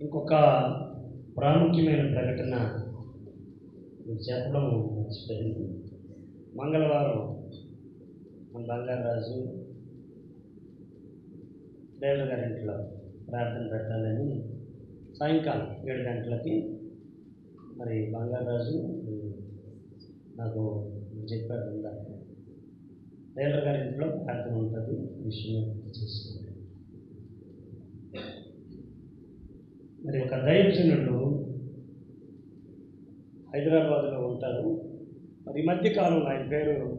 ఇంకొక ప్రాముఖ్యమైన ప్రకటన చెప్పడం మర్చిపోయింది మంగళవారం మన బంగారాజు దేవర గారి ఇంట్లో ప్రార్థన పెట్టాలని సాయంకాలం ఏడు గంటలకి మరి బంగారాజు నాకు చెప్పాడు ఇందాక టైలర్ గారి ఇంట్లో ప్రార్థన ఉంటుంది. విషయం చేసుకోండి. మరి ఒక దైవజనుడు హైదరాబాద్లో ఉంటారు. మరి ఈ మధ్య కాలంలో ఆయన పేరు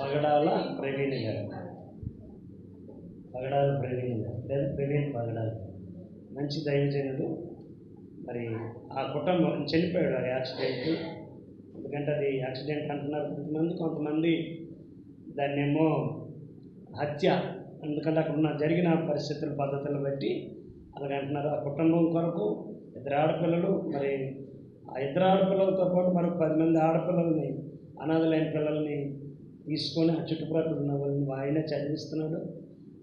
పగడాల ప్రవీణ్ గారు. పగడాల ప్రవీణ్ గారు. లేదా ప్రవీణ్ పగడాల. మంచి దైవజనుడు. మరి ఆ కుటుంబం చనిపోయాడు ఆ యాక్సిడెంట్. ఎందుకంటే అది యాక్సిడెంట్ అంటున్నారు కొంతమంది. కొంతమంది దాన్నేమో హత్య. ఎందుకంటే అక్కడ ఉన్న జరిగిన పరిస్థితుల పద్ధతులను బట్టి అలాగే అంటున్నారు ఆ కుటుంబం కొరకు ఇద్దరు ఆడపిల్లలు మరి ఆ ఇద్దరు ఆడపిల్లలతో పాటు మరొక పది మంది ఆడపిల్లల్ని అనాథలైన పిల్లల్ని తీసుకొని ఆ చుట్టుప్రక్కల ఉన్న వాళ్ళని ఆయనే చదివిస్తున్నాడు.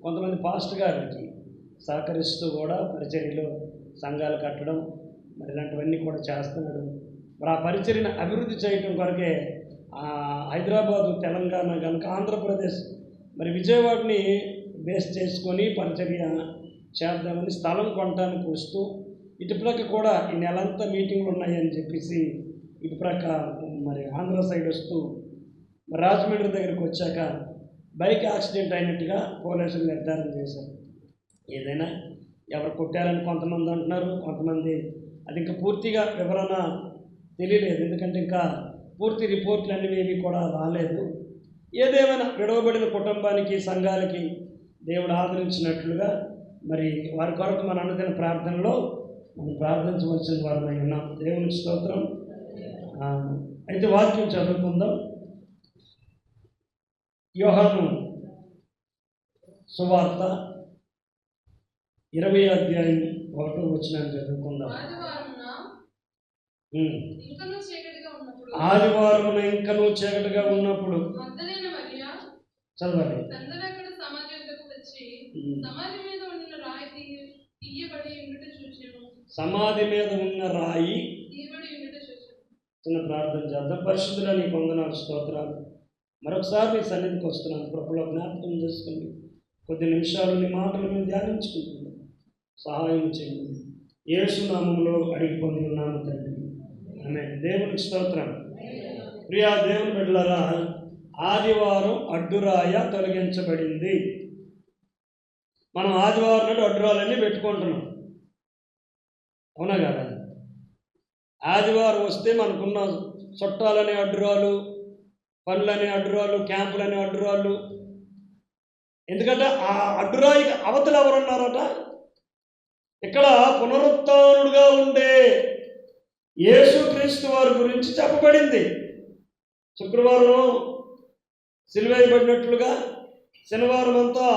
కొంతమంది పాస్ట్ గారికి సహకరిస్తూ కూడా పరిచర్యలు సంఘాలు కట్టడం మరి ఇలాంటివన్నీ కూడా చేస్తున్నాడు. మరి ఆ పరిచర్యను అభివృద్ధి చేయటం కొరకే హైదరాబాదు తెలంగాణ కనుక ఆంధ్రప్రదేశ్ మరి విజయవాడని బేస్ చేసుకొని పరిచర్య చేద్దామని స్థలం కొనడానికి వస్తూ ఇటుప్రక్క కూడా ఈ నెలంతా మీటింగ్లు ఉన్నాయని చెప్పేసి ఇటుప్రక్క మరి ఆంధ్ర సైడ్ వస్తూ మరి రాజమండ్రి దగ్గరికి వచ్చాక బైక్ యాక్సిడెంట్ అయినట్టుగా పోలీసులు నిర్ధారణ చేశారు. ఏదైనా ఎవరు కొట్టారని కొంతమంది అంటున్నారు కొంతమంది అది ఇంకా పూర్తిగా వివరణ తెలియలేదు. ఎందుకంటే ఇంకా పూర్తి రిపోర్ట్లు అనేవి ఏవి కూడా రాలేదు. ఏదేమైనా విడవబడిన కుటుంబానికి సంఘాలకి దేవుడు ఆదరించినట్లుగా మరి వారి కొరకు మన అనుదిన ప్రార్థనలో మనం ప్రార్థించవలసిన వారమై ఉన్నాం. దేవునికి స్తోత్రం. అయితే వాక్యం చదువుకుందాం. యోహాను సువార్త ఇరవై అధ్యాయం ఒకటో వచ్చిన చదువుకుందాం. ఆదివారం ఇంకనూ చీకటిగా ఉన్నప్పుడు చదవండి సందరక్కడ సమాధి వద్దకు వచ్చి ఉమ్. సమాధి మీద ఉండిన రాయి తీయ- తీయబడి ఉండుట చూచెను సమాధి మీద ఉన్న రాయి చిన్న ప్రార్థన చేద్దాం. పరిశుద్ధుల నీ కొందనాలు స్తోత్రాలు. మరొకసారి నీ సన్నిధికి వస్తున్నాను. కృపలో జ్ఞాపకం చేసుకుని కొద్ది నిమిషాలు నీ మాటలు మేము ధ్యానించుకుంటున్నాం. సహాయం చేయండి. యేసు నామంలో అడిగి పొంది ఉన్నాము తండ్రి. ఆమె దేవునికి స్తోత్రం. ప్రియా దేవుని బిడ్డలారా ఆదివారం అడ్డురాయ తొలగించబడింది. మనం ఆదివారం నాడు అడ్డురాలన్నీ పెట్టుకుంటున్నాం. అవునా కదా ఆదివారం వస్తే మనకున్న చుట్టాలనే అడ్డురాలు పనులనే అడ్డురాలు క్యాంపులనే అడ్డురాలు ఎందుకంటే ఆ అడ్డురాయికి అవతలు ఎవరన్నారట? ఇక్కడ పునరుత్నుడుగా ఉండే యేసుక్రీస్తు వారి గురించి చెప్పబడింది. శుక్రవారం సిలువేయబడినట్లుగా శనివారం అంతా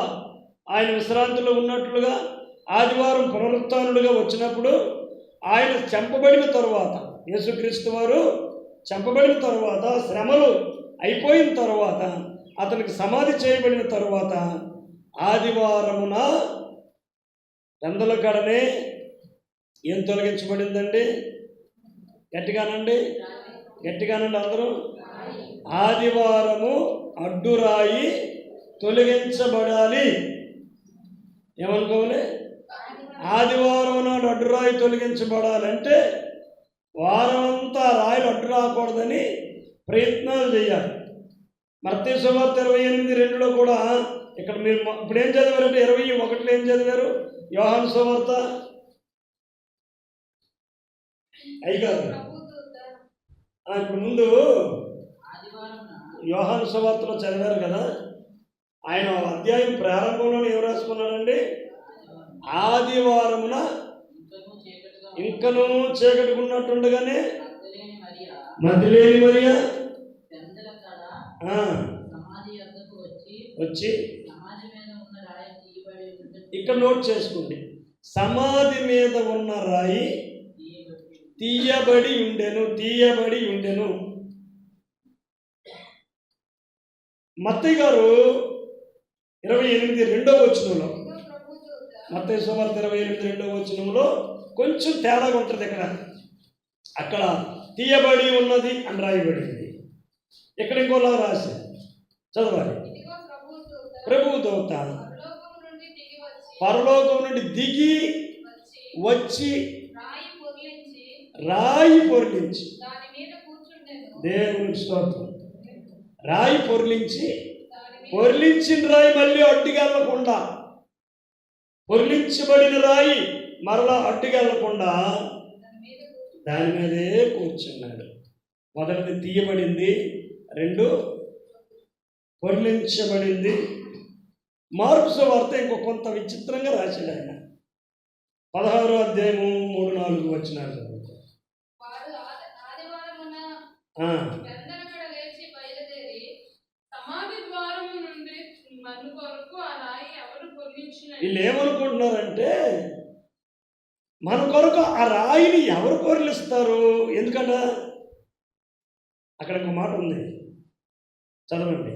ఆయన విశ్రాంతిలో ఉన్నట్లుగా ఆదివారం పునరుత్నుడుగా వచ్చినప్పుడు ఆయన చంపబడిన తరువాత యేసుక్రీస్తు వారు చంపబడిన తరువాత శ్రమలు అయిపోయిన తరువాత అతనికి సమాధి చేయబడిన తరువాత ఆదివారమున రెందల కడనే ఏం తొలగించబడిందండి? గట్టిగానండి. గట్టిగానండి అందరూ. ఆదివారము అడ్డురాయి తొలగించబడాలి. ఏమనుకోవాలి? ఆదివారం నాడు అడ్డురాయి తొలగించబడాలంటే వారమంతా అంతా రాయిలు అడ్డు రాకూడదని ప్రయత్నాలు చేయాలి. మర్తీ సుమార్త ఇరవై ఎనిమిది రెండులో కూడా ఇక్కడ మీరు ఇప్పుడు ఏం చదివారంటే ఇరవై ఒకటిలో ఏం చదివారు? యోహాన్ సువార్త అయి కాదు. ఇప్పుడు ముందు యోహాన్ సువార్తలో చదివారు కదా? ఆయన అధ్యాయం ప్రారంభంలోనే ఏం రాసుకున్నాడండి? ఆదివారమున ఇంకనూ చీకటికున్నట్టుండగానే మదిలేని మరియా? వచ్చి ఇక్కడ నోట్ చేసుకోండి. సమాధి మీద ఉన్న రాయి తీయబడి ఉండెను తీయబడి ఉండెను. మత్తయ్య గారు ఇరవై ఎనిమిది రెండో వచనంలో ఇదిగో సుమారు ఇరవై ఎనిమిది రెండవ వచనంలో కొంచెం తేడాగా ఉంటుంది ఇక్కడ. అక్కడ తీయబడి ఉన్నది అని రాయబడింది. ఇక్కడ ఇంకోలా రాసి? చదవాలి. ప్రభు ప్రభువు దూత నుండి దిగి వచ్చి పరలోకం నుండి దిగి వచ్చి రాయి పొర్లించి దేవుని స్తోత్రం. రాయి పొర్లించి దాని పొర్లించిన రాయి మళ్ళీ అడ్డుకెళ్ళకుండా పొర్లించబడిన రాయి మరలా అడ్డుకెళ్ళకుండా దాని మీద కూర్చుండెను. దాని మీదే కూర్చున్నాడు. మొదటిది తీయబడింది రెండు పొర్లించబడింది. మార్పు వార్త ఇంకో కొంత విచిత్రంగా రాశాడు ఆయన. పదహారో అధ్యాయము మూడు నాలుగు వచ్చినాడు వారు ఆది- ఆదివారమున ఆ, పెందలకడ లేచి బయలుదేరి సమాధి ద్వారము నుండి మను కొరకు ఆ రాయి ఎవరు పొర్లించిన వీళ్ళు ఏమనుకుంటున్నారంటే మన కొరకు ఆ రాయిని ఎవరు పొరలిస్తారు ఎందుకంట అక్కడ ఒక మాట ఉంది. చదవండి.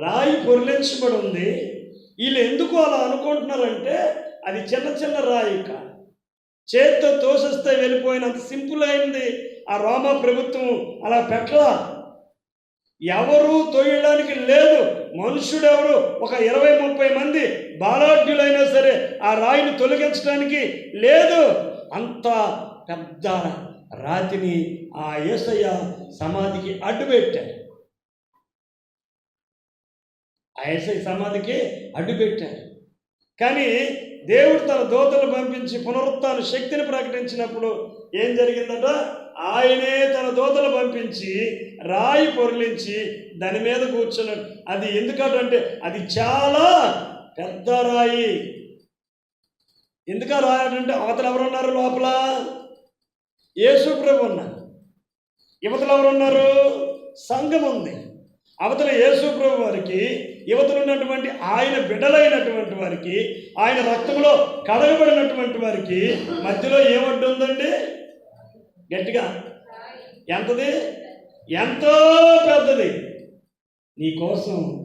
రాయి పొరలించబడి ఉంది వీళ్ళు ఎందుకు అలా అనుకుంటున్నారంటే అది చిన్న చిన్న రాయి చేత్తో తోసేస్తే వెళ్ళిపోయినంత సింపుల్ అయింది. ఆ రోమా ప్రభుత్వం అలా పెట్టల? ఎవరు తోయడానికి లేదు. మనుషుడెవరు? ఒక ఇరవై ముప్పై మంది బాలాఢ్యులైనా సరే ఆ రాయిని తొలగించడానికి లేదు. అంత పెద్ద రాతిని ఆ ఏసయ్య సమాధికి అడ్డుపెట్టాడు. ఆ యేసయ్య సమాధికి అడ్డుపెట్టాడు. కానీ దేవుడు తన దోతలు పంపించి పునరుత్న శక్తిని ప్రకటించినప్పుడు ఏం జరిగిందట? ఆయనే తన దోతలు పంపించి రాయి పొరలించి దాని మీద కూర్చున్నాడు. అది ఎందుకంటే అది చాలా పెద్ద రాయి. ఎందుక రాయాలంటే అవతల ఎవరున్నారు లోపల? యేసు ప్రభు ఉన్నారు. యువతలు ఎవరున్నారు సంఘం ఉంది. అవతల యేసు ప్రభు వారికి యువతలు ఉన్నటువంటి ఆయన బిడ్డలైనటువంటి వారికి ఆయన రక్తంలో కడగబడినటువంటి వారికి మధ్యలో ఏమంటుందండి? గట్టిగా. ఎంతది? ఎంతో పెద్దది. నీ కోసం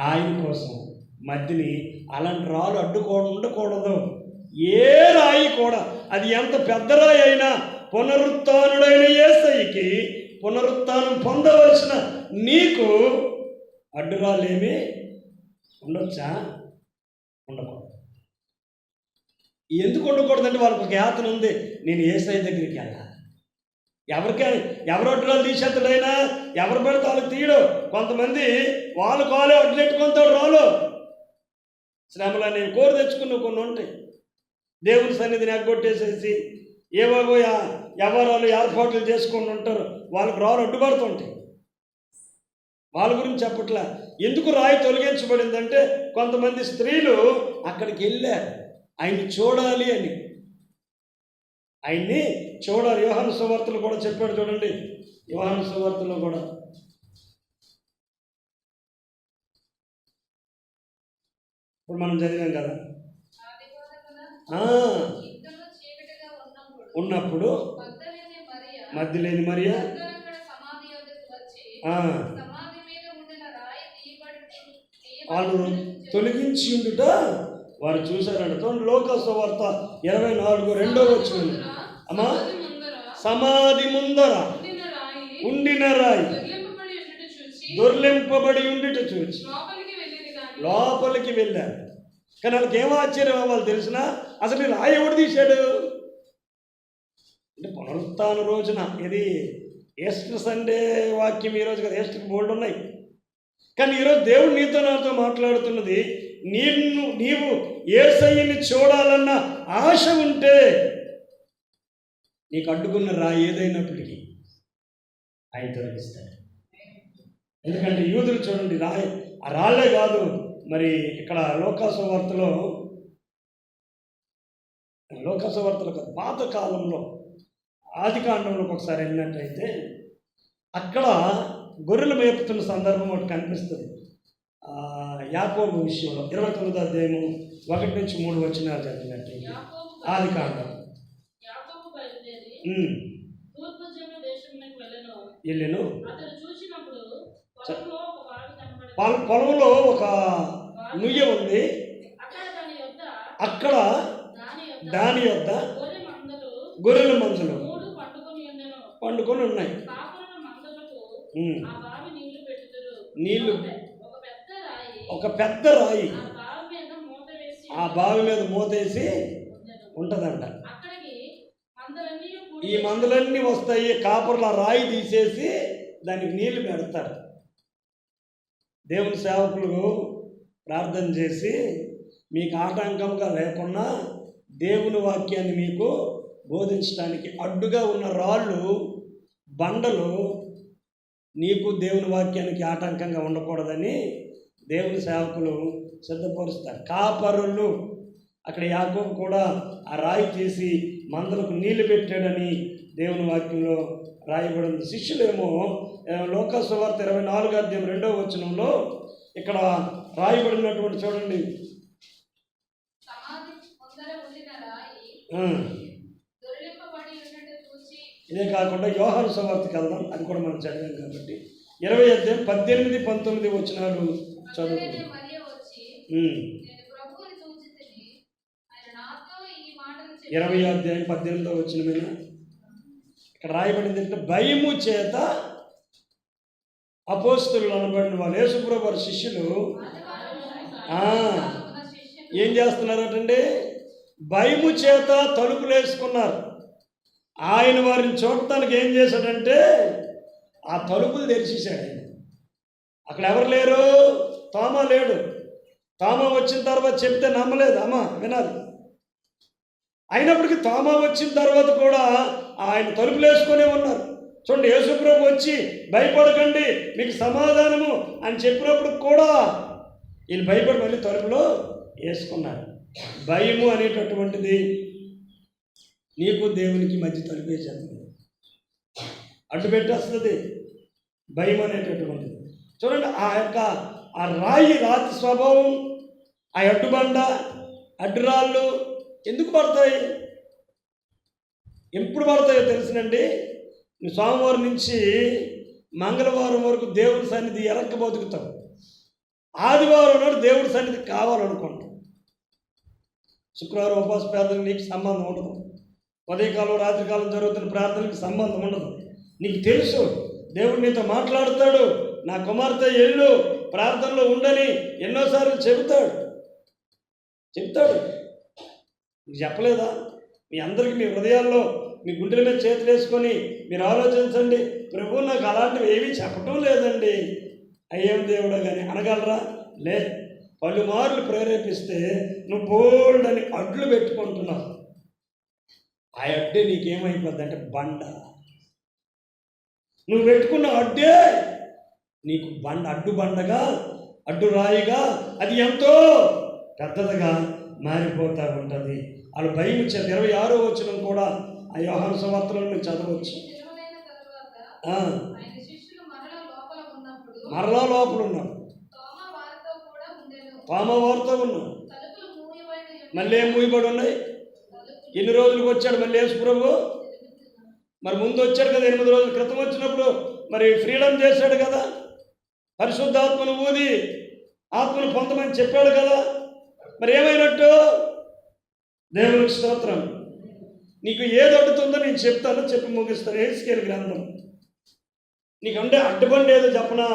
ఆయన కోసం మధ్యని అలాంటి రాళ్ళు అడ్డుకోవడం ఉండకూడదు. ఏ రాయి కూడా. అది ఎంత పెద్ద రాయి అయినా పునరుత్నుడైన ఏసైకి పునరుత్నం పొందవలసిన నీకు అడ్డురాలేమి ఉండొచ్చా? ఉండకూడదు. ఎందుకు ఉండకూడదంటే వాళ్ళకి ఒక యాతన ఉంది. నేను ఏసై దగ్గరికి వెళ్ళాలి. ఎవరికి ఎవరు ఒడ్డులో తీసేస్తాడైనా ఎవరు పెడితే వాళ్ళకి తీయడు. కొంతమంది వాళ్ళు కాలే అడ్డులెట్టుకుంటాడు రాలు శ్రమలు నేను కోరి తెచ్చుకున్న కొన్ని ఉంటాయి. దేవుని సన్నిధిని ఎగ్గొట్టేసేసి ఏవో ఎవరాలు ఏర్పాట్లు చేసుకొని ఉంటారు. వాళ్ళకి రాలు అడ్డుపడుతుంటాయి. వాళ్ళ గురించి చెప్పట్లా. ఎందుకు రాయి తొలగించబడిందంటే కొంతమంది స్త్రీలు అక్కడికి వెళ్ళారు. ఆయన్ని చూడాలి అని. ఆయన్ని చూడాలి. యోహాను సువార్తలు కూడా చెప్పాడు చూడండి. యోహాను సువార్తలో కూడా. ఇప్పుడు మనం చదివాం కదా. ఉన్నప్పుడు మధ్య లేని మరియా? మధ్యలేని మరియా వాళ్ళు తొలగించి ఉండుట వారు చూశారంట. లోక సువార్త ఇరవై నాలుగు రెండో వచ్చిన అమ్మా? సమాధి ముందర ఉండిన రాయి దొర్లింపబడి ఉండుట చూచి లోపలికి వెళ్ళారు కానీ వాళ్ళకి ఏం ఆశ్చర్యం అవ్వాలి తెలిసిన? అసలు ఈ రాయి ఎవడు తీశాడు? అంటే పునరుత్థాన రోజున ఇది ఈస్టర్ సండే వాక్యం ఈరోజు కదా ఈస్టర్కి బోల్డ్ ఉన్నాయి. కానీ ఈరోజు దేవుడు నీతో నాతో మాట్లాడుతున్నది నిన్ను నీవు ఏసయ్యని చూడాలన్న ఆశ ఉంటే నీకు అడ్డుకున్న రాయి ఏదైనప్పటికీ ఆయన తొలగిస్తాడు. ఎందుకంటే యూదులు చూడండి రాయి ఆ రాళ్ళే కాదు మరి ఇక్కడ లోకాసు వార్తలో లోకాసు వార్తలో కాదు, పాత కాలంలో ఆది కాండంలోకి ఒకసారి వెళ్ళినట్టయితే అక్కడ గొర్రెలు మేపుతున్న సందర్భం ఒకటి కనిపిస్తుంది. యాకోబు విషయంలో ఇరవై తొమ్మిదో అధ్యాయము ఒకటి నుంచి మూడు వచ్చినారు జరిగినట్టు ఆది కాండం. వెళ్ళను. చూసినప్పుడు పొలంలో ఒక నుయ్య ఉంది. అక్కడ దాని యొద్ద యొక్క గొర్రెల మూడు పండుకొని ఉన్నాయి. నీళ్ళు ఒక పెద్ద రాయి ఆ బావి మీద మూతేసి. ఉంటదంట. ఈ మందులన్నీ వస్తాయి కాపర్ల రాయి తీసేసి దానికి నీళ్ళు పెడతారు. దేవుని సేవకులు ప్రార్థన చేసి మీకు ఆటంకంగా లేకుండా దేవుని వాక్యాన్ని మీకు బోధించడానికి అడ్డుగా ఉన్న రాళ్ళు బండలు నీకు దేవుని వాక్యానికి ఆటంకంగా ఉండకూడదని దేవుని సేవకులు సిద్ధపరుస్తారు. కాపరులు. అక్కడ యాకోబు కూడా ఆ రాయి తీసి మందలకు నీళ్ళు పెట్టాడని దేవుని వాక్యంలో రాయబడింది. శిష్యులేమో లోకసు వార్త ఇరవై నాలుగు అధ్యాయం రెండవ వచనంలో ఇక్కడ రాయబడినటువంటి చూడండి. ఇదే కాకుండా యోహాను సువార్తకి వెళ్దాం. అది కూడా మనం చదివాం కాబట్టి. ఇరవై అధ్యాయం పద్దెనిమిది పంతొమ్మిది వచనాలు చదువు మగధైన మరియ వచ్చి ఉమ్. నేను ప్రభువుని చూచి తిని ఆయన నాతో ఈ మాటలు చెప్పి ఇరవై అధ్యాయం పద్దెనిమిదో వచ్చిన మీద ఇక్కడ రాయబడింది అంటే భయము చేత అపోస్తులు అనబడిన వాళ్ళు. యేసుప్రభు వారి శిష్యులు ఏం చేస్తున్నారటండి? భయము చేత తలుపులు వేసుకున్నారు. ఆయన వారిని చూడటానికి ఏం చేశాడంటే ఆ తలుపులు తెరిచేశాడు. అక్కడ ఎవరు లేరు? తోమ లేడు. తోమ వచ్చిన తర్వాత చెప్తే నమ్మలేదు. అమ్మ వినాలి. అయినప్పటికీ తోమా వచ్చిన తర్వాత కూడా ఆయన తలుపులు వేసుకునే ఉన్నారు. చూడండి యేసుప్రభు వచ్చి భయపడకండి మీకు సమాధానము అని చెప్పినప్పుడు కూడా వీళ్ళు భయపడి మళ్ళీ తలుపులో వేసుకున్నారు. భయము అనేటటువంటిది నీకు దేవునికి మధ్య తలుపేసేస్తుంది అడ్డు పెట్టేస్తుంది. భయం అనేటటువంటిది. చూడండి ఆ యొక్క ఆ రాయి రాతి స్వభావం ఆ అడ్డుబండ అడ్డురాళ్ళు ఎందుకు పడతాయి ఎప్పుడు పడతాయో తెలుసునండి. సోమవారం నుంచి మంగళవారం వరకు దేవుడి సన్నిధి ఎరక్క బతుకుతాం. ఆదివారం నాడు దేవుడి సన్నిధి కావాలనుకుంటాం. శుక్రవారం ఉపవాస ప్రార్థన నీకు సంబంధం ఉండదు. ఉదయకాలం రాత్రికాలం జరుగుతున్న ప్రార్థనకి సంబంధం ఉండదు. నీకు తెలుసు దేవుడు నీతో మాట్లాడతాడు. నా కుమార్తె ఎల్లు ప్రార్థనలో ఉండని ఎన్నోసార్లు చెబుతాడు. చెప్తాడు మీకు చెప్పలేదా? మీ అందరికీ మీ హృదయాల్లో మీ గుండెల మీద చేతులు వేసుకొని మీరు ఆలోచించండి. ప్రభు నాకు అలాంటివి ఏమీ చెప్పటం లేదండి. అయ్యేం దేవుడా కానీ అనగలరా? లే పలుమార్లు ప్రేరేపిస్తే నువ్వు బోల్డ్ అని అడ్లు పెట్టుకుంటున్నావు. ఆ అడ్డే నీకేమైపోద్ది అంటే బండ. నువ్వు పెట్టుకున్న అడ్డే నీకు బండ అడ్డు బండగా అడ్డు రాయిగా అది ఎంతో పెద్దదిగా మారిపోతూ ఉంటుంది. వాళ్ళు భయం ఇచ్చారు ఇరవై ఆరో వచ్చిన కూడా ఆ యోహాను సంవత్సరంలో మీరు చదవచ్చు. మరలా లోపల ఉన్నాం తోమ వారితో కూడా ఉండెను. పామ వారితో ఉన్నాం. మళ్ళీ ఏం మూయబడి ఉన్నాయి? ఎన్ని రోజులకు వచ్చాడు మళ్ళీ యేసు ప్రభు. మరి ముందు వచ్చాడు కదా ఎనిమిది రోజుల క్రితం వచ్చినప్పుడు. మరి ఫ్రీడమ్ చేశాడు కదా. పరిశుద్ధాత్మను ఊది ఆత్మను పొందమని చెప్పాడు కదా. మరి ఏమైనట్టు? దేవునికి స్తోత్రం. నీకు ఏది అడ్డుతుందో నేను చెప్తాను చెప్పి ముగిస్తాను ఏసుకేలు గ్రంథం. నీకు ఉండే అడ్డుబండి ఏదో చెప్పనా?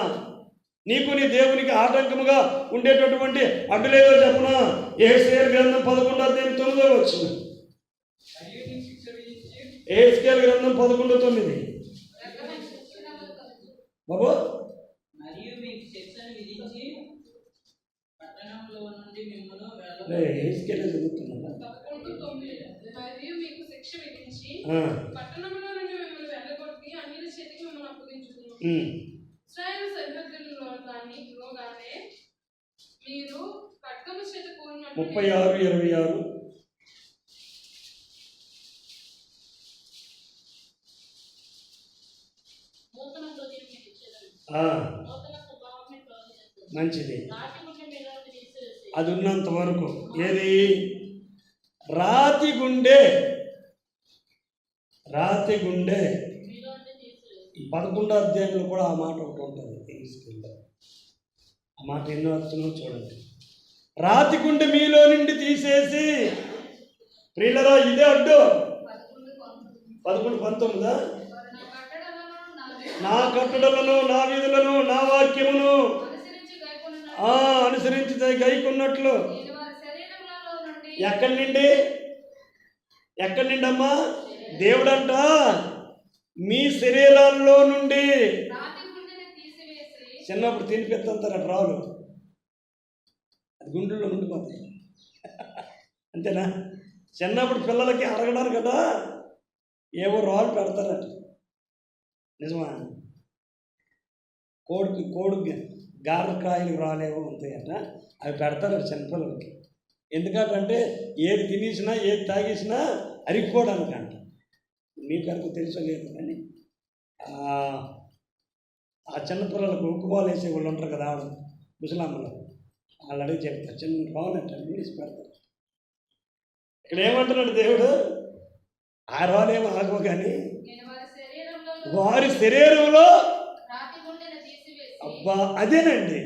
నీకు నీ దేవునికి ఆటంకముగా ఉండేటటువంటి అడ్డులేదో చెప్పనా? ఏసుకేలు గ్రంథం పదకొండో దేని తొమ్మిదో వచ్చింది ఏసుకేలు గ్రంథం పదకొండు తొమ్మిది. బాబు? ఏసుకేలే చదువుతున్నా ముప్పై ఆరు ఇరవై ఆరు. నూతన అది ఉన్నంత వరకు. ఏది? రాతి గుండె. రాతి గుండె. పదకొండో అధ్యాయంలో కూడా ఆ మాట ఒకటి ఉంటుంది. తీసుకెళ్ళి ఆ మాట ఎన్నో అర్థంలో చూడండి. రాతి గుండె మీలో నుండి తీసేసి. ప్రియులరా ఇదే అడ్డు. పదకొండు పంతొమ్మిదా? నా కట్టడలను నా నా కట్టడలను నా విధులను నా వాక్యమును అనుసరించి గైకున్నట్లు. నుండి ఎక్కడి నుండి? ఎక్కడి నుండి అమ్మా దేవుడంట మీ శరీరాల్లో నుండి. చిన్నప్పుడు తినిపిస్తుంటారు రావులు అది గుండెల్లో ఉండిపోతాయి. అంతేనా? చిన్నప్పుడు పిల్లలకి అడగడారు కదా ఏవో రాళ్ళు పెడతారట. నిజమా? కోడికి కోడికి గారకాయలు రాలేవో ఉంటాయట అవి పెడతారు చిన్నపిల్లలకి. ఎందుకంటే ఏది తినేసినా ఏది తాగేసినా అరిగిపోవడానికి అంట మీకు తెలుసలేదు కానీ ఆ, ఆ చిన్నపిల్లలకు ఉక్కుబాలు వేసే వాళ్ళు ఉంటారు కదా ఆవిడ ముసలామ్మలు వాళ్ళు అడిగి చెప్తారు చిన్న రావాలంటే వేసి పెడతారు? ఇక్కడ ఏమంటున్నాడు దేవుడు? ఆ రాలేమో ఆగవు కానీ వారి శరీరంలో వారి శరీరంలో రాతి గుండెని తీసివేసి అబ్బా అదేనండి.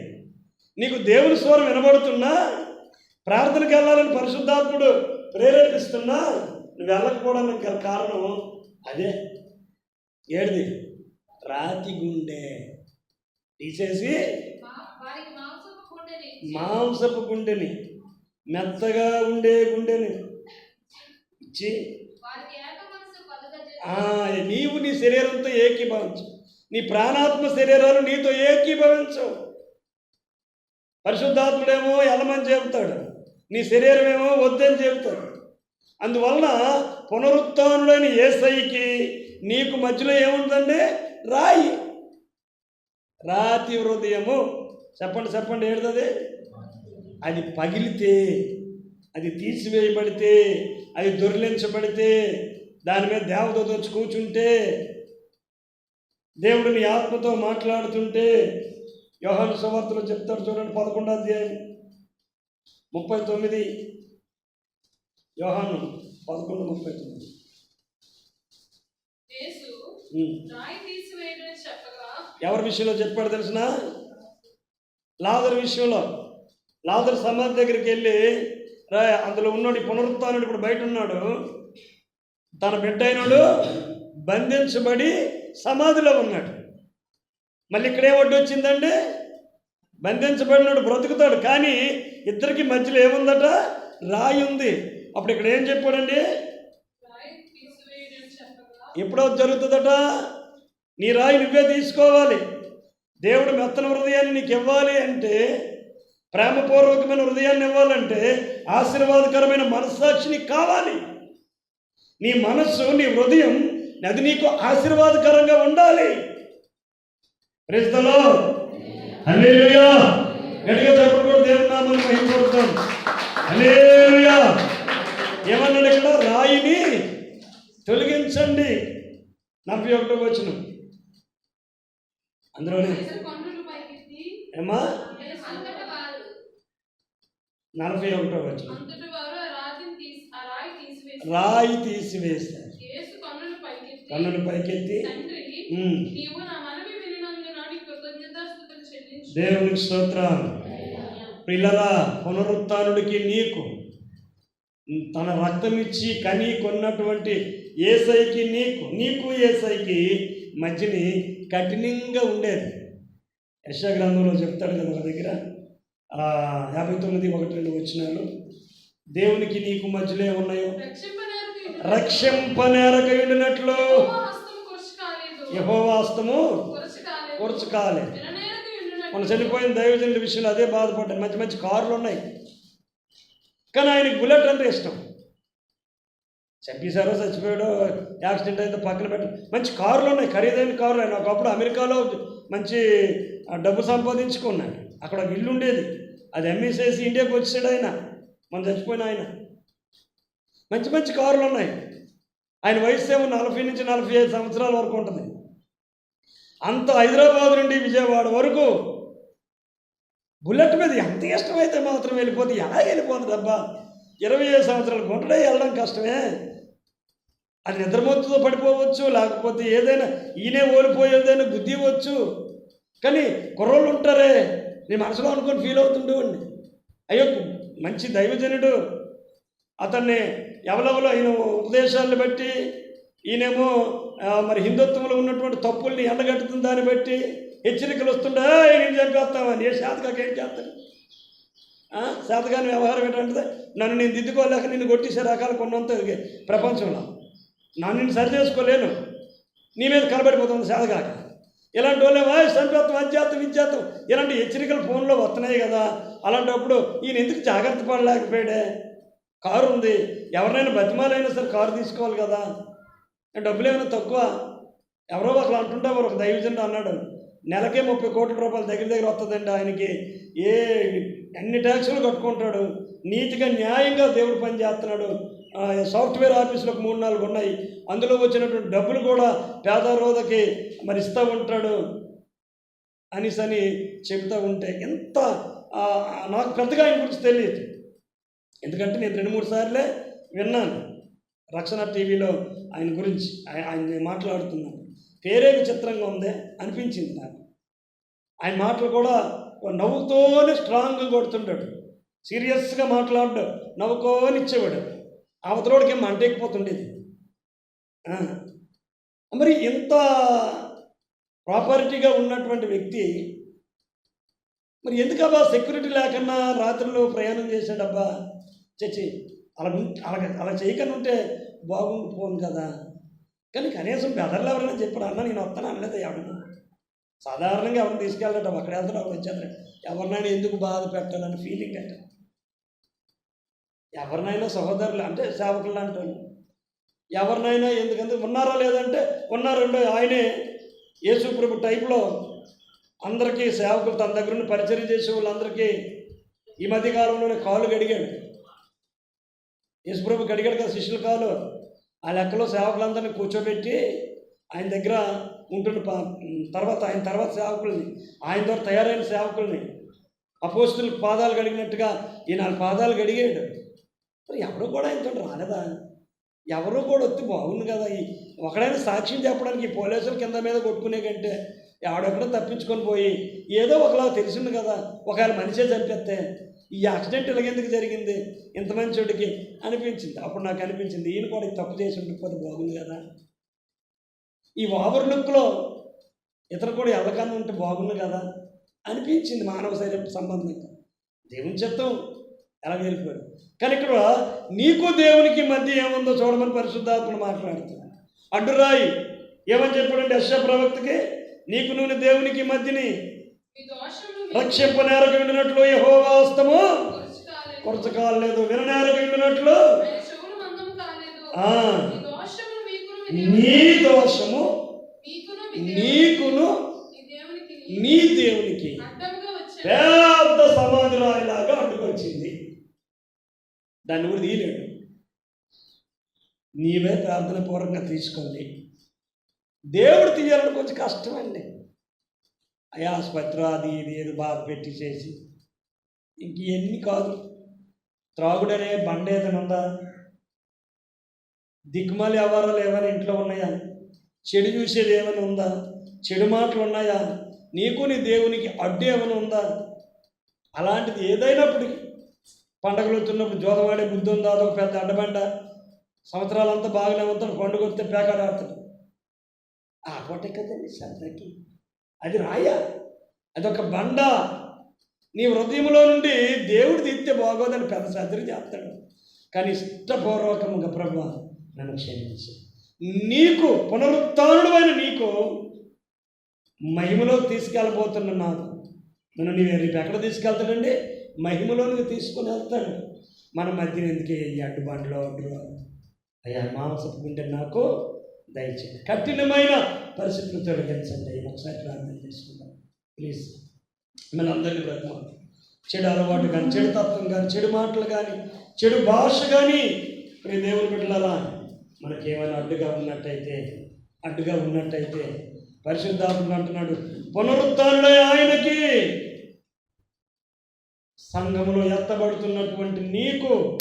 నీకు దేవుని స్వరం వినబడుతున్నా ప్రార్థనకి వెళ్ళాలని పరిశుద్ధాత్ముడు ప్రేరేపిస్తున్నా నువ్వు వెళ్ళకపోవడానికి గల కారణం అదే. ఏడిది? రాతి గుండె. తీసేసి మాంసపు గుండెని మెత్తగా ఉండే గుండెని. ఇచ్చి నీవు నీ శరీరంతో ఏకీభవించు. నీ ప్రాణాత్మ శరీరాలు నీతో ఏకీభవించవు. పరిశుద్ధాత్ముడేమో ఎలమని చెబుతాడు నీ శరీరం ఏమో వద్దని చెబుతాడు. అందువలన పునరుత్నుడైన ఏసైకి నీకు మధ్యలో ఏముందండి రాయి. రాతి హృదయము. చెప్పండి చెప్పండి ఏడుతుంది? అది పగిలితే అది తీసివేయబడితే అది దొరిలించబడితే దాని మీద దేవత వచ్చి కూర్చుంటే దేవుడు నీ ఆత్మతో మాట్లాడుతుంటే యోహాను సువార్తలో చెప్తాడు చూడండి పదకొండో అధ్యాయం ముప్పై తొమ్మిది. యోహాను పదకొండు ముప్పై తొమ్మిది. ఎవరి విషయంలో చెప్పాడు తెలిసిన? లాదర్ విషయంలో. లాదర్ సమాధి దగ్గరికి వెళ్ళి రా అందులో ఉన్నాడు పునరుత్నుడు ఇప్పుడు బయట ఉన్నాడు. తన బిడ్డ అయినాడు బంధించబడి సమాధిలో ఉన్నాడు. మళ్ళీ ఇక్కడే వడ్డీ వచ్చిందండి? బంధించబడినాడు బ్రతుకుతాడు. కానీ ఇద్దరికి మధ్యలో ఏముందట? రాయి ఉంది. అప్పుడు ఇక్కడ ఏం చెప్పాడండి? ఎప్పుడో జరుగుతుందట? నీ రాయి నువ్వే తీసుకోవాలి. దేవుడు మెత్తన హృదయాన్ని నీకు ఇవ్వాలి అంటే ప్రేమపూర్వకమైన హృదయాన్ని ఇవ్వాలంటే ఆశీర్వాదకరమైన మనస్సాక్షి నీకు కావాలి. నీ మనస్సు నీ హృదయం అది నీకు ఆశీర్వాదకరంగా ఉండాలి. గట్టిగా దేవుని ఏమన్నాడు ఇక్కడ? రాయిని తొలగించండి. నలభై ఒకటో వచ్చిన అందులోనే. ఏమా? నలభై ఒకటో వచ్చిన రాయి తీసివేసి రాయి తీసివేశారు. యేసు కన్నులు పైకెత్తి దేవునికి స్తోత్రం పిల్లరా పునరుత్నుడికి నీకు తన రక్తం ఇచ్చి కని కొన్నటువంటి ఏసైకి నీకు నీకు ఏసైకి మధ్యని కఠినంగా ఉండేది. యశ గ్రంథంలో చెప్తాడు కదా ఒక దగ్గర. యాభై తొమ్మిది ఒకటి రెండు వచ్చినాలు దేవునికి నీకు మధ్యలో రక్షింపనేరకు రక్షింపనేరకయుడినట్లు యహోవాస్తము కొరచు కాలేదు మన చనిపోయిన దైవజనుల విషయంలో అదే బాధపడ్డాడు. మంచి మంచి కార్లు ఉన్నాయి. కానీ ఆయనకి బుల్లెట్ అంటే ఇష్టం. చంపేశారో చచ్చిపోయాడో యాక్సిడెంట్ అయితే పక్కన పెట్ట మంచి కార్లు ఉన్నాయి. ఖరీదైన కార్లు ఆయన ఒకప్పుడు అమెరికాలో మంచి డబ్బు సంపాదించుకున్నాడు. అక్కడ ఒక ఇల్లు ఉండేది. అది అమ్మేసేసి ఇండియాకి వచ్చాడు ఆయన. మన చచ్చిపోయిన ఆయన. మంచి మంచి కారులు ఉన్నాయి. ఆయన వయసు ఏమో నలభై నుంచి నలభై ఐదు సంవత్సరాల వరకు ఉంటుంది. అంత హైదరాబాద్ నుండి విజయవాడ వరకు బుల్లెట్ మీద ఎంత ఇష్టమైతే మాత్రం వెళ్ళిపోతే ఎలా వెళ్ళిపోతుంది అబ్బా ఇరవై ఐదు సంవత్సరాలు కొంటడే వెళ్ళడం కష్టమే. అది నిద్రమొత్తుతో పడిపోవచ్చు లేకపోతే ఏదైనా ఈయనే ఓడిపోయేదైనా గుద్దివచ్చు కానీ కుర్రోళ్ళు ఉంటారే నీ మనసులో అనుకొని ఫీల్ అవుతుండేవాడిని. అయ్యో మంచి దైవజనుడు. అతన్ని ఎవరెవరో ఈయన ఉపదేశాలను బట్టి ఈయనేమో మరి హిందుత్వంలో ఉన్నటువంటి తప్పుల్ని ఎండగట్టుతున్న దాన్ని బట్టి హెచ్చరికలు వస్తుండే నేను చంపేస్తామని ఏ శాతకాకి ఏం చేస్తాను శాతకాన్ని శాతకాని వ్యవహారం ఏంటంటే నన్ను నేను దిద్దుకోలేక నిన్ను కొట్టేసే రకాలు కొన్నంత ప్రపంచంలో. నన్ను నేను సరి చేసుకోలేను నీ మీద కనబడిపోతుంది శాతకాక ఇలాంటి వాళ్ళే వాయ్ చంపేస్తాం అధ్యాత్తం విద్యాత్తం ఇలాంటి హెచ్చరికలు ఫోన్లో వస్తున్నాయి కదా. అలాంటప్పుడు ఈయన ఎందుకు జాగ్రత్త పడలేకపోయాడే? కారు ఉంది ఎవరినైనా బతిమాలైనా సరే కారు తీసుకోవాలి కదా. డబ్బులు ఏమైనా తక్కువ? ఎవరో ఒకరు అంటుంటే మరి ఒక దైవజనుడు అన్నాడు. నెలకే ముప్పై కోట్ల రూపాయలు దగ్గర దగ్గర వస్తుందండి ఆయనకి. ఏ ఎన్ని ట్యాక్సులు కట్టుకుంటాడు? నీతిగా న్యాయంగా దేవుడు పని చేస్తున్నాడు. సాఫ్ట్వేర్ ఆఫీసులో ఒక మూడు నాలుగు ఉన్నాయి. అందులో వచ్చినటువంటి డబ్బులు కూడా పేదరోధకి మరి ఇస్తూ ఉంటాడు అనేసి అని చెబుతూ ఉంటే ఎంత నాకు పెద్దగా ఆయన గురించి తెలియదు. ఎందుకంటే నేను రెండు మూడు సార్లే విన్నాను రక్షణ టీవీలో ఆయన గురించి ఆయన ఆయన మాట్లాడుతున్నాను పేరే విచిత్రంగా ఉంది అనిపించింది నాకు. ఆయన మాటలు కూడా నవ్వుతోనే స్ట్రాంగ్గా కొడుతుంటాడు. సీరియస్గా మాట్లాడు నవ్వుకోని ఇచ్చేవాడు. అవతలోడికి ఏమో అంటేకపోతుండేది మరి ఇంత ప్రాపర్టీగా ఉన్నటువంటి వ్యక్తి మరి ఎందుకబ్బా సెక్యూరిటీ లేకుండా రాత్రులు ప్రయాణం చేశాడబ్బా? చచ్చి అలా ఉం- అలా అలా చేయకుండా ఉంటే బాగుండిపోను కదా. కానీ కనీసం బెదర్లు ఎవరైనా చెప్పాడు అన్న నేను వస్తాను అనలేదు ఎవరిని? సాధారణంగా ఎవరిని తీసుకెళ్ళడం అక్కడ వెళ్తాడు అక్కడ వచ్చేస్తాడు. ఎవరినైనా ఎందుకు బాధ పెట్టాలని ఫీలింగ్ అంటే. ఎవరినైనా సహోదరులు అంటే సేవకులు లాంటి ఎవరినైనా ఎందుకంటే ఉన్నారా లేదంటే ఉన్నారండో ఆయనే యేసుప్రభు టైప్లో అందరికీ సేవకులు తన దగ్గర నుండి పరిచయం చేసే వాళ్ళందరికీ ఈ మధ్య కాలంలోనే కాలు గడిగాడు యేసుప్రభు గడిగాడు కదా శిష్యుల కాలు ఆ లెక్కలో సేవకులందరినీ కూర్చోబెట్టి ఆయన దగ్గర ఉంటున్న తర్వాత ఆయన తర్వాత సేవకుల్ని ఆయన ద్వారా తయారైన సేవకుల్ని అపోస్తులకు పాదాలు గడిగినట్టుగా ఈ నాలుగు పాదాలు గడిగాడు. మరి ఎవరు కూడా ఆయనతో రాలేదా? ఎవరు కూడా వస్తే బాగుంది కదా? ఈ ఒకడైనా సాక్ష్యం చెప్పడానికి ఈ పోలీసుల కింద మీద కొట్టుకునే కంటే ఎవడెక్కడో తప్పించుకొని పోయి ఏదో ఒకలా తెలిసింది కదా ఒకవేళ మనిషే చంపేస్తే ఈ యాక్సిడెంట్ ఇలాగెందుకు జరిగింది? ఇంత మంచోడికి అనిపించింది. అప్పుడు నాకు అనిపించింది ఈయన కూడా తప్పు చేసి ఉండిపోతే బాగుంది కదా. ఈ ఓవర్ లుక్లో ఇతను కూడా ఎల్లకన్నా ఉంటే బాగుంది కదా అనిపించింది మానవ శరీరం సంబంధంగా. దేవుని చెప్తాం ఎలా వెళ్ళిపోయాడు కానీ ఇక్కడ నీకు దేవునికి మధ్య ఏముందో చూడమని పరిశుద్ధాత్మను మాట్లాడుతున్నాడు. అడ్డురాయి ఏమని చెప్పాడంటే యశ ప్రవక్తకి? నీకు నువ్వు దేవునికి మధ్యని రక్షింప నేరకు వింటున్నట్లు యహోవాస్తము కొరచు కాలేదు. కొరత కాలేదు విననేరకు మీ నీ దోషము నీకును నీ దేవునికి పెద్ద సమాధి రాయిలాగా అడ్డుకొచ్చింది. దాన్ని కూడా తీయలేడు నీవే ప్రార్థన పూర్వకంగా తీసుకోండి. దేవుడు తీయాలని కొంచెం కష్టమండి. అయ్యా ఆసుపత్రి అది ఇది ఏదో బాధ పెట్టి చేసి. ఇంక ఇవన్నీ కాదు. త్రాగుడనే బండ ఏదైనా ఉందా? దిక్కుమాలి వ్యవహారాలు ఏమైనా ఇంట్లో ఉన్నాయా? చెడు చూసేది ఏమైనా ఉందా? చెడు మాటలు ఉన్నాయా? నీకు నీ దేవునికి అడ్డు ఏమైనా ఉందా? అలాంటిది ఏదైనప్పటికీ. పండగలు వచ్చినప్పుడు జోదవాడే బుద్ధి ఉందా అదొక పెద్ద అడ్డబండ. సంవత్సరాలంతా బాగానే ఉంటాడు పండుగ వస్తే పేకాడాడతాడు ఆ పూట కదండి శ్రద్ధకి అది రాయా. అదొక బండ. నీ హృదయంలో నుండి దేవుడు తీస్తే బాగోదని పెద్ద సర్జరీ చేస్తాడు కానీ ఇష్టపూర్వకముగా ప్రభు నన్ను క్షమించు. నీకు పునరుత్నుడైన నీకు మహిమలోకి తీసుకెళ్ళబోతున్న నాకు. నన్ను నీవు రేపు ఎక్కడ తీసుకెళ్తాడండి? మహిమలోనికి తీసుకుని వెళ్తాడు. మన మధ్యన ఎందుకే ఈ అడ్డుబాటులో అడ్డు అయ్యా మాంసపు గుండె నాకు దయచేయండి. కఠినమైన పరిస్థితులు తొలగించండి. ఒకసారి ప్రార్థన చేసుకుందాం. ప్లీజ్. మన అందరినీ బ్రతమాలి చెడు అలవాటు కానీ చెడు తత్వం కానీ చెడు మాటలు కానీ చెడు భాష కానీ ప్రియ దేవుని బిడ్డలారా మనకి ఏమైనా అడ్డుగా ఉన్నట్టయితే అడ్డుగా ఉన్నట్టయితే పరిశుద్ధాత్ముడు అంటున్నాడు పునరుత్డై ఆయనకి సంఘములో ఎత్తబడుతున్నటువంటి నీకు